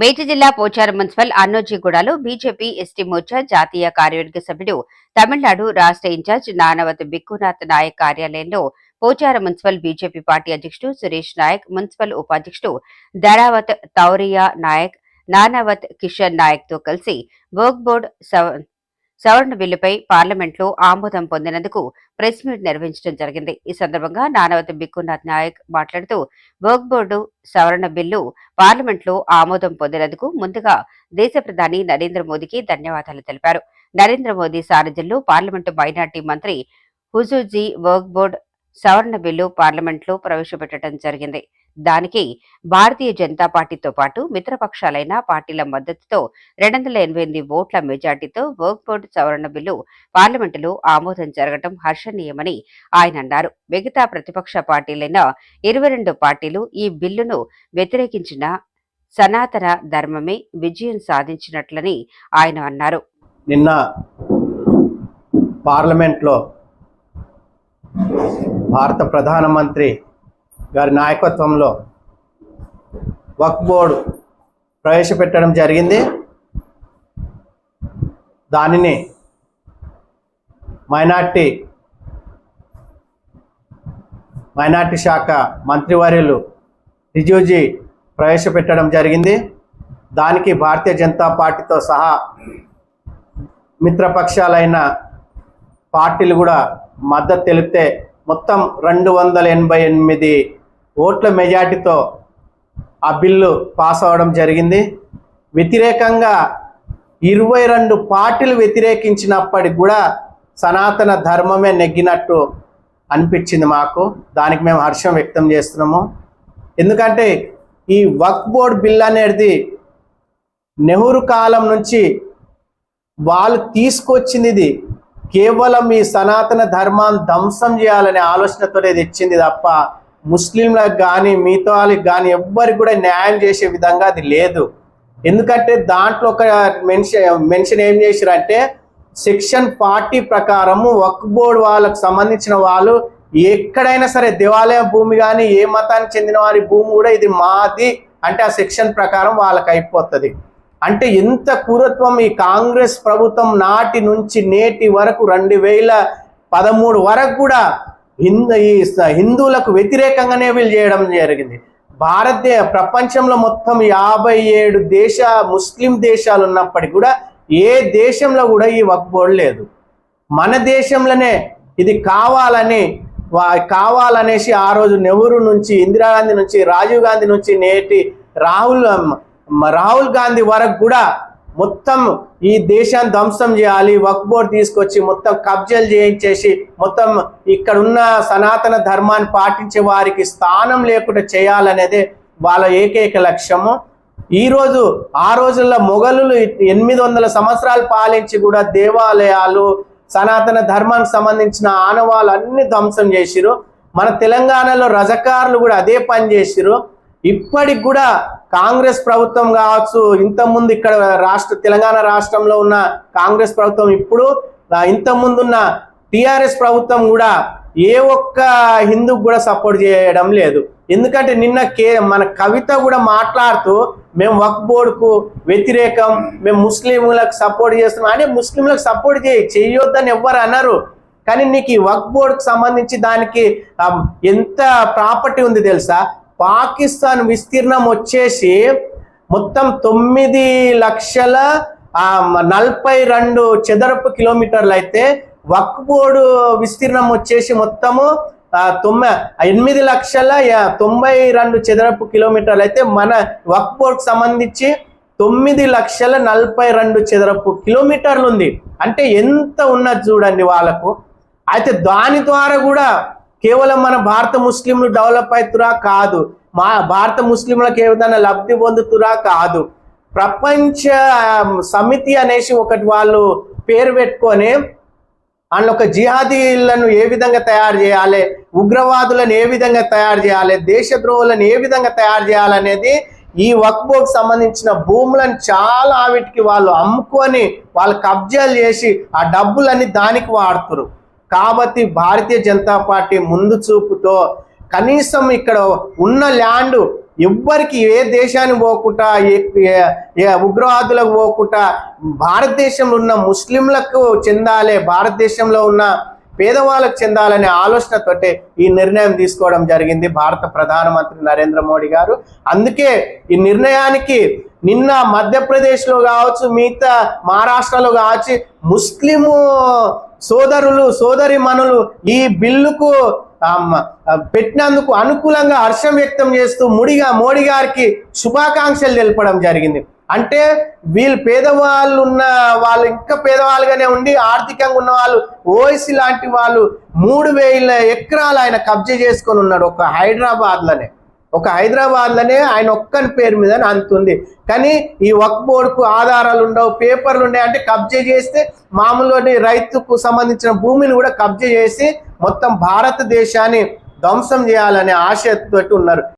మేటి జిల్లా పోచారం మున్సిపల్ అన్నోజీగూడలో బీజేపీ ఎస్టీ మోర్చా జాతీయ కార్యవర్గ సభ్యుడు తమిళనాడు రాష్ట్ర ఇన్ఛార్జ్ నానవత్ బిక్కునాథ్ నాయక్ కార్యాలయంలో పోచారం మున్సిపల్ బీజేపీ పార్టీ అధ్యక్షుడు సురేష్ నాయక్ మున్సిపల్ ఉపాధ్యక్షుడు ధరావత్ తౌరియా నాయక్ నానావత్ కిషన్ నాయక్తో కలిసి వర్క్ బోర్డు సవరణ బిల్లుపై పార్లమెంట్లో ఆమోదం పొందినందుకు ప్రెస్ మీట్ నిర్వహించడం జరిగింది. ఈ సందర్భంగా నానవతి బిక్కునాథ్ నాయక్ మాట్లాడుతూ వర్క్ బోర్డు సవరణ బిల్లు పార్లమెంట్లో ఆమోదం పొందినందుకు ముందుగా దేశ ప్రధాని నరేంద్ర మోదీకి ధన్యవాదాలు తెలిపారు. నరేంద్ర మోదీ సారథ్యంలో పార్లమెంటు మైనార్టీ మంత్రి హుజూజీ వర్క్ బోర్డు సవరణ బిల్లు పార్లమెంట్లో ప్రవేశపెట్టడం జరిగింది. దానికి భారతీయ జనతా పార్టీతో పాటు మిత్రపక్షాలైన పార్టీల మద్దతుతో రెండు వందల ఎనభై ఎనిమిది ఓట్ల మెజార్టీతో వర్క్ బోర్డు సవరణ బిల్లు పార్లమెంటులో ఆమోదం జరగడం హర్షణీయమని ఆయన అన్నారు. మిగతా ప్రతిపక్ష పార్టీలైన ఇరవై రెండు పార్టీలు ఈ బిల్లును వ్యతిరేకించిన సనాతన ధర్మమే విజయం సాధించినట్లని ఆయన అన్నారు. నిన్న పార్లమెంట్లో భారత ప్రధానమంత్రి గారి నాయకత్వంలో వక్ బోర్డు ప్రవేశపెట్టడం జరిగింది. దానిని మైనార్టీ మైనార్టీ శాఖ మంత్రివర్యులు రిజూజీ ప్రవేశపెట్టడం జరిగింది. దానికి భారతీయ జనతా పార్టీతో సహా మిత్రపక్షాలైన పార్టీలు కూడా మద్దతు తెలిపితే మొత్తం రెండు వందల ఎనభై ఎనిమిది ఓట్ల మెజార్టీతో ఆ బిల్లు పాస్ అవ్వడం జరిగింది. వ్యతిరేకంగా ఇరవై రెండు పార్టీలు వ్యతిరేకించినప్పటికి కూడా సనాతన ధర్మమే నెగ్గినట్టు అనిపించింది మాకు. దానికి మేము హర్షం వ్యక్తం చేస్తున్నాము. ఎందుకంటే ఈ వక్ బోర్డ్ బిల్ అనేది నెహ్రూ కాలం నుంచి వాళ్ళు తీసుకొచ్చింది ఇది కేవలం ఈ సనాతన ధర్మాన్ని ధ్వంసం చేయాలనే ఆలోచనతోనే తెచ్చింది తప్ప ముస్లింలకు కానీ మిగతా వాళ్ళకి కానీ ఎవ్వరికి కూడా న్యాయం చేసే విధంగా అది లేదు. ఎందుకంటే దాంట్లో ఒక మెన్షన్ మెన్షన్ ఏం చేశారంటే సెక్షన్ ఫార్టీ ప్రకారము వక్ బోర్డు వాళ్ళకు సంబంధించిన వాళ్ళు ఎక్కడైనా సరే దేవాలయ భూమి కానీ ఏ మతానికి చెందిన వారి భూమి కూడా ఇది మాది అంటే ఆ సెక్షన్ ప్రకారం వాళ్ళకి అయిపోతుంది. అంటే ఎంత కురత్వం ఈ కాంగ్రెస్ ప్రభుత్వం నాటి నుంచి నేటి వరకు రెండు వేల పదమూడు వరకు కూడా హిందూ ఈ హిందువులకు వ్యతిరేకంగానే వీళ్ళు చేయడం జరిగింది. భారతదేశ ప్రపంచంలో మొత్తం యాభై ఏడు దేశ ముస్లిం దేశాలు ఉన్నప్పటికీ కూడా ఏ దేశంలో కూడా ఈ వక్ బోర్డు లేదు. మన దేశంలోనే ఇది కావాలని కావాలనేసి ఆ రోజు నెహ్రూ నుంచి ఇందిరాగాంధీ నుంచి రాజీవ్ గాంధీ నుంచి నేటి రాహుల్ రాహుల్ గాంధీ వరకు కూడా మొత్తం ఈ దేశాన్ని ధ్వంసం చేయాలి వక్ బోర్డ్ తీసుకొచ్చి మొత్తం కబ్జాలు చేయించేసి మొత్తం ఇక్కడ ఉన్న సనాతన ధర్మాన్ని పాటించే వారికి స్థానం లేకుండా చేయాలనేదే వాళ్ళ ఏకైక లక్ష్యము. ఈరోజు ఆ రోజుల్లో మొఘలులు ఎనిమిది వందల సంవత్సరాలు పాలించి కూడా దేవాలయాలు సనాతన ధర్మానికి సంబంధించిన ఆనవాళ్ళు అన్ని ధ్వంసం చేసిరు మన తెలంగాణలో రజకారులు కూడా అదే పని చేసిరు ఇప్పటికి కూడా కాంగ్రెస్ ప్రభుత్వం కావచ్చు ఇంతకుముందు ఇక్కడ రాష్ట్ర తెలంగాణ రాష్ట్రంలో ఉన్న కాంగ్రెస్ ప్రభుత్వం ఇప్పుడు ఆ, ఇంతకుముందు ఉన్న టిఆర్ఎస్ ప్రభుత్వం కూడా ఏ ఒక్క హిందూకు కూడా సపోర్ట్ చేయడం లేదు. ఎందుకంటే నిన్న కే మన కవిత కూడా మాట్లాడుతూ మేము వక్ బోర్డుకు వ్యతిరేకం మేము ముస్లింలకు సపోర్ట్ చేస్తున్నాం. అంటే ముస్లింలకు సపోర్ట్ చేయి చేయొద్దని ఎవ్వరు అన్నారు కానీ నీకు ఈ వక్ బోర్డుకు సంబంధించి దానికి ఎంత ప్రాపర్టీ ఉంది తెలుసా? పాకిస్తాన్ విస్తీర్ణం వచ్చేసి మొత్తం తొమ్మిది లక్షల నలభై రెండు చదరపు కిలోమీటర్లు అయితే వక్ బోర్డు విస్తీర్ణం వచ్చేసి మొత్తము తొమ్మిది ఎనిమిది లక్షల యా- తొంభై రెండు చదరపు కిలోమీటర్లు అయితే మన వక్ బోర్డుకు సంబంధించి తొమ్మిది లక్షల నలభై రెండు చదరపు కిలోమీటర్లు ఉంది. అంటే ఎంత ఉన్నది చూడండి వాళ్ళకు. అయితే దాని ద్వారా కూడా కేవలం మన భారత ముస్లింలు డెవలప్ అవుతురా కాదు. మా భారత ముస్లింలకు ఏదైనా లబ్ధి పొందుతురా కాదు. ప్రపంచ సమితి అనేసి ఒకటి వాళ్ళు పేరు పెట్టుకొని అందులో ఒక జిహాదీలను ఏ విధంగా తయారు చేయాలి ఉగ్రవాదులను ఏ విధంగా తయారు చేయాలి దేశద్రోహులను ఏ విధంగా తయారు చేయాలనేది ఈ వక్బోకు సంబంధించిన భూములను చాలా వీటికి వాళ్ళు అమ్ముకొని వాళ్ళు కబ్జాలు చేసి ఆ డబ్బులన్నీ దానికి వాడుతురు కాబట్టి భారతీయ జనతా పార్టీ ముందు చూపుతో కనీసం ఇక్కడ ఉన్న ల్యాండ్ ఎవ్వరికి ఏ దేశానికి పోకుండా ఉగ్రవాదులకు పోకుండా భారతదేశంలో ఉన్న ముస్లింలకు చెందాలి భారతదేశంలో ఉన్న పేదవాళ్ళకు చెందాలనే ఆలోచనతోటే ఈ నిర్ణయం తీసుకోవడం జరిగింది భారత ప్రధానమంత్రి నరేంద్ర మోడీ గారు. అందుకే ఈ నిర్ణయానికి నిన్న మధ్యప్రదేశ్లో కావచ్చు మిగతా మహారాష్ట్రలో కావచ్చు ముస్లిము సోదరులు సోదరి మనులు ఈ బిల్లుకు పెట్టినందుకు అనుకూలంగా హర్షం వ్యక్తం చేస్తూ ముడిగా మోడీ గారికి శుభాకాంక్షలు తెలపడం జరిగింది. అంటే వీళ్ళు పేదవాళ్ళు ఉన్న వాళ్ళు ఇంకా పేదవాళ్ళుగానే ఉండి ఆర్థికంగా ఉన్న వాళ్ళు ఓఎస్సీ లాంటి వాళ్ళు మూడు వేల ఎకరాలు ఆయన కబ్జా చేసుకొని ఉన్నాడు ఒక హైదరాబాద్లోనే. ఒక హైదరాబాద్లోనే ఆయన ఒక్కని పేరు మీద అంతుంది. కానీ ఈ వక్ బోర్డుకు ఆధారాలు ఉండవు పేపర్లు ఉన్నాయి అంటే కబ్జా చేస్తే మామూలు రైతుకు సంబంధించిన భూమిని కూడా కబ్జా చేసి మొత్తం భారతదేశాన్ని ధ్వంసం చేయాలనే ఆశతోటి ఉన్నారు.